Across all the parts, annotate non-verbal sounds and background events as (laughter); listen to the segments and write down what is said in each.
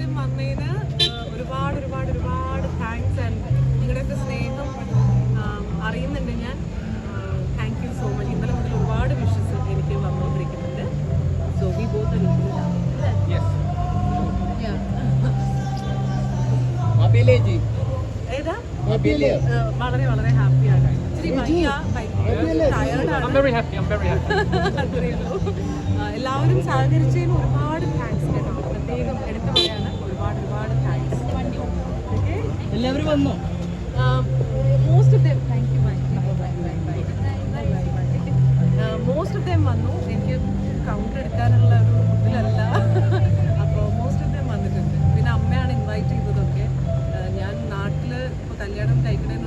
എല്ലാവരും വന്നതിന് ഒരുപാട് ഒരുപാട് ഒരുപാട് താങ്ക്സ് ആൻഡ് നിങ്ങളുടെയൊക്കെ സ്നേഹം അറിയുന്നുണ്ട് ഞാൻ. താങ്ക് യു സോ മച്ച് ഇന്നലെ മുതൽ ഒരുപാട് വിഷസ് എനിക്ക് വന്നുകൊണ്ടിരിക്കുന്നുണ്ട്. സോ വി ബോത്ത് ഏതാ? വളരെ വളരെ ഹാപ്പിയാണ് (laughs) എല്ലാവരും സഹകരിച്ചതിന് ഒരുപാട് താങ്ക്സ് പ്രത്യേകം എടുത്തു പറയാണ് ഒരുപാട് ഒരുപാട് താങ്ക്സ് എല്ലാവരും വന്നോ? Most of them thank you most of them വന്നു. എനിക്ക് കൗണ്ടർ എടുക്കാനുള്ള ഒരു ഇതിലല്ല. അപ്പോൾ മോസ്റ്റ് ഓഫ് ദം വന്നിട്ടുണ്ട്. പിന്നെ അമ്മയാണ് ഇൻവൈറ്റ് ചെയ്തതൊക്കെ. ഞാൻ നാട്ടിൽ ഇപ്പോൾ കല്യാണം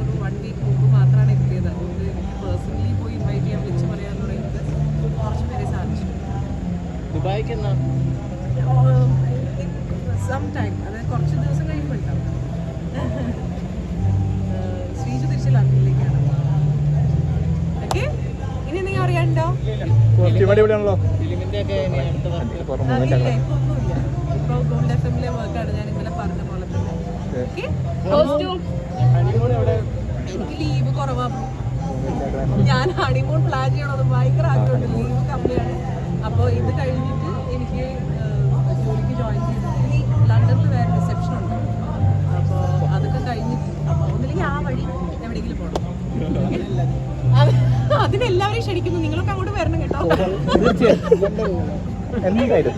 ഒരു വൺ വീക്ക് മുമ്പ് മാത്രമാണ് എത്തിയത്. അതുകൊണ്ട് എനിക്ക് പേഴ്സണലി പോയി ഇൻവൈറ്റ് ചെയ്യാൻ വിളിച്ച് പറയാന്ന് പറയുന്നത് കുറച്ച് പേരെ സാധിച്ചു. ദുബായിക്ക് എന്നാ? എനിക്ക് ലീവ് ഞാൻ ഹണിമൂൺ പ്ലാൻ ചെയ്യണമെന്ന് ഭയങ്കര ആഗ്രഹമുണ്ട്. പോകണം അതിനെല്ലാവരെയും ക്ഷണിക്കുന്നു നിങ്ങളൊക്കെ അങ്ങോട്ട് വരണം കേട്ടോ എന്തായാലും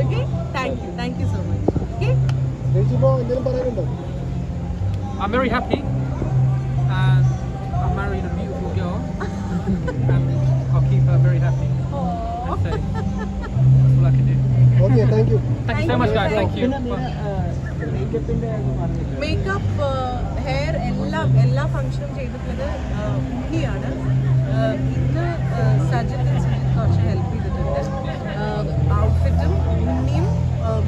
okay thank you thank you so much okay I'm very happy. And I married a beautiful girl. and I'll keep her very happy. That's all I can do. Okay, thank you. Thank thank you so much, guys. Thank you. Makeup hair എല്ലാം എല്ലാ ഫംഗ്ഷനും ചെയ്തിട്ടുള്ളത് ആ, ഉണ്ണിയാണ്. ആ, ഇന്ന് സജിത് കുറച്ച് help ചെയ്തിട്ടുണ്ട്. ഔട്ട്ഫിറ്റും ഉണ്ണിയും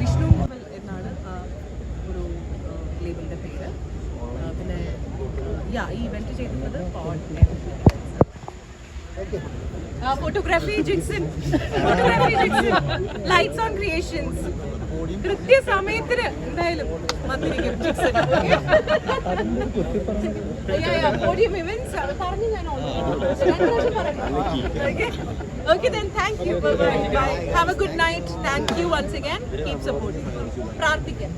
വിഷ്ണു മുതൽ എന്നാണ് ഒരു ലേബിളിന്റെ പേര്. പിന്നെ യാ ഈ ഇവന്റ് ചെയ്തിട്ടുള്ളത് Paul photography Jickson photography Jickson lights on creations കൃത്യസമയത്തിന് എന്തായാലും വന്നിരിക്കും ജിക്സൺ പോഡിയം ഇവന്റ്സ് പറഞ്ഞു ഞാൻ okay then thank you bye have a good night thank you once again keep supporting പ്രാർത്ഥിക്കാം